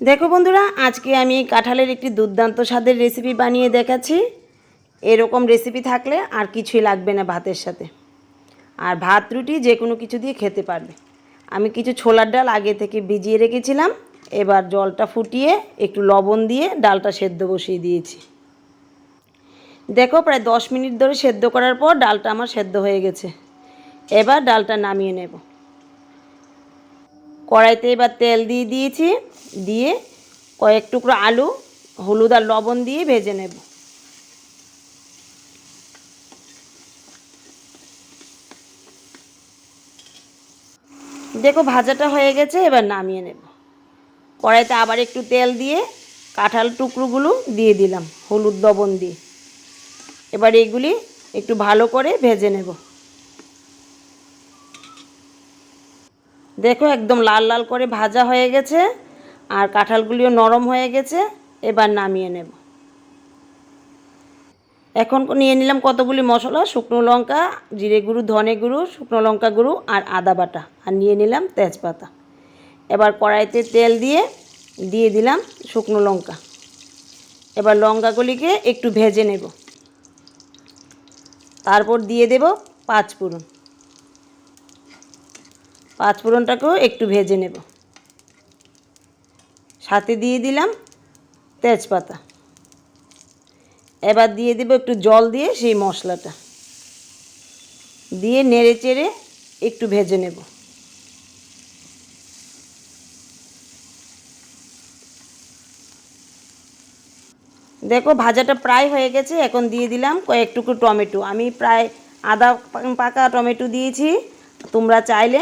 দেখো বন্ধুরা, আজকে আমি কাঁঠালের একটি দুর্দান্ত স্বাদের রেসিপি বানিয়ে দেখাচ্ছি। এরকম রেসিপি থাকলে আর কিছুই লাগবে না ভাতের সাথে। আর ভাত, রুটি যে কোনো কিছু দিয়ে খেতে পারবে। আমি কিছু ছোলার ডাল আগে থেকে ভিজিয়ে রেখেছিলাম। এবার জলটা ফুটিয়ে একটু লবণ দিয়ে ডালটা সেদ্ধ বসিয়ে দিয়েছি। দেখো, প্রায় দশ মিনিট ধরে সেদ্ধ করার পর ডালটা আমার সেদ্ধ হয়ে গেছে। এবার ডালটা নামিয়ে নেব। কড়াইতে এবার তেল দিয়ে দিয়েছি। দিয়ে কয়েক টুকরো আলু, হলুদ আর লবণ দিয়ে ভেজে নেব। দেখো ভাজাটা হয়ে গেছে, এবার নামিয়ে নেব। কড়াইতে আবার একটু তেল দিয়ে কাঁঠাল টুকরোগুলো দিয়ে দিলাম, হলুদ লবণ দিয়ে। এবার এগুলি একটু ভালো করে ভেজে নেব। দেখো একদম লাল লাল করে ভাজা হয়ে গেছে, আর কাঁঠালগুলিও নরম হয়ে গেছে, এবার নামিয়ে নেব। এখন নিয়ে নিলাম কতগুলি মশলা, শুকনো লঙ্কা, জিরে গুঁড়ো, ধনে গুঁড়ো, শুকনো লঙ্কা গুঁড়ো আর আদা বাটা, আর নিয়ে নিলাম তেজপাতা। এবার কড়াইতে তেল দিয়ে দিয়ে দিলাম শুকনো লঙ্কা। এবার লঙ্কাগুলিকে একটু ভেজে নেব। তারপর দিয়ে দেব পাঁচ ফোড়ন পাঁচ ফোড়নটাকেও একটু ভেজে নেব। সাথে দিয়ে দিলাম তেজপাতা। এবার দিয়ে দেবো একটু জল দিয়ে সেই মশলাটা। দিয়ে নেড়ে চেড়ে একটু ভেজে নেব। দেখো ভাজাটা প্রায় হয়ে গেছে, এখন দিয়ে দিলাম কয়েক টুকরো টমেটো। আমি প্রায় আদা পাকা টমেটো দিয়েছি, তোমরা চাইলে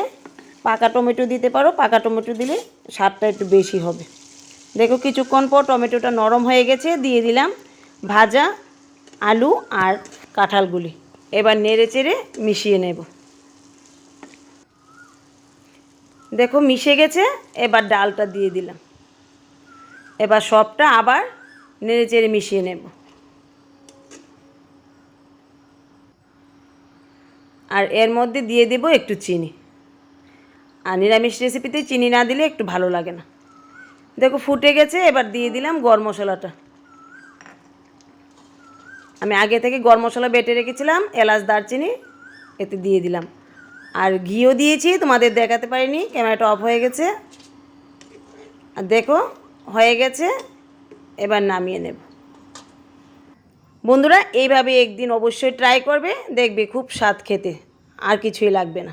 পাকা টমেটো দিতে পারো, পাকা টমেটো দিলে স্বাদটা একটু বেশি হবে। দেখো কিছুক্ষণ পর টমেটোটা নরম হয়ে গেছে, দিয়ে দিলাম ভাজা আলু আর কাঁঠালগুলি। এবার নেড়ে চেড়ে মিশিয়ে নেব। দেখো মিশে গেছে, এবার ডালটা দিয়ে দিলাম। এবার সবটা আবার নেড়ে চেড়ে মিশিয়ে নেব। আর এর মধ্যে দিয়ে দেব একটু চিনি। আর নিরামিষ রেসিপিতে চিনি না দিলে একটু ভালো লাগে না। দেখো, ফুটে গেছে, এবার দিয়ে দিলাম গরম মশলাটা। আমি আগে থেকে গরম মশলা বেটে রেখেছিলাম, এলাচ, দারচিনি, এতে দিয়ে দিলাম। আর ঘিও দিয়েছি, তোমাদের দেখাতে পারিনি, ক্যামেরাটা অফ হয়ে গেছে। আর দেখো, হয়ে গেছে, এবার নামিয়ে নেব। বন্ধুরা, এইভাবে একদিন অবশ্যই ট্রাই করবে, দেখবে খুব স্বাদ খেতে, আর কিছুই লাগবে না।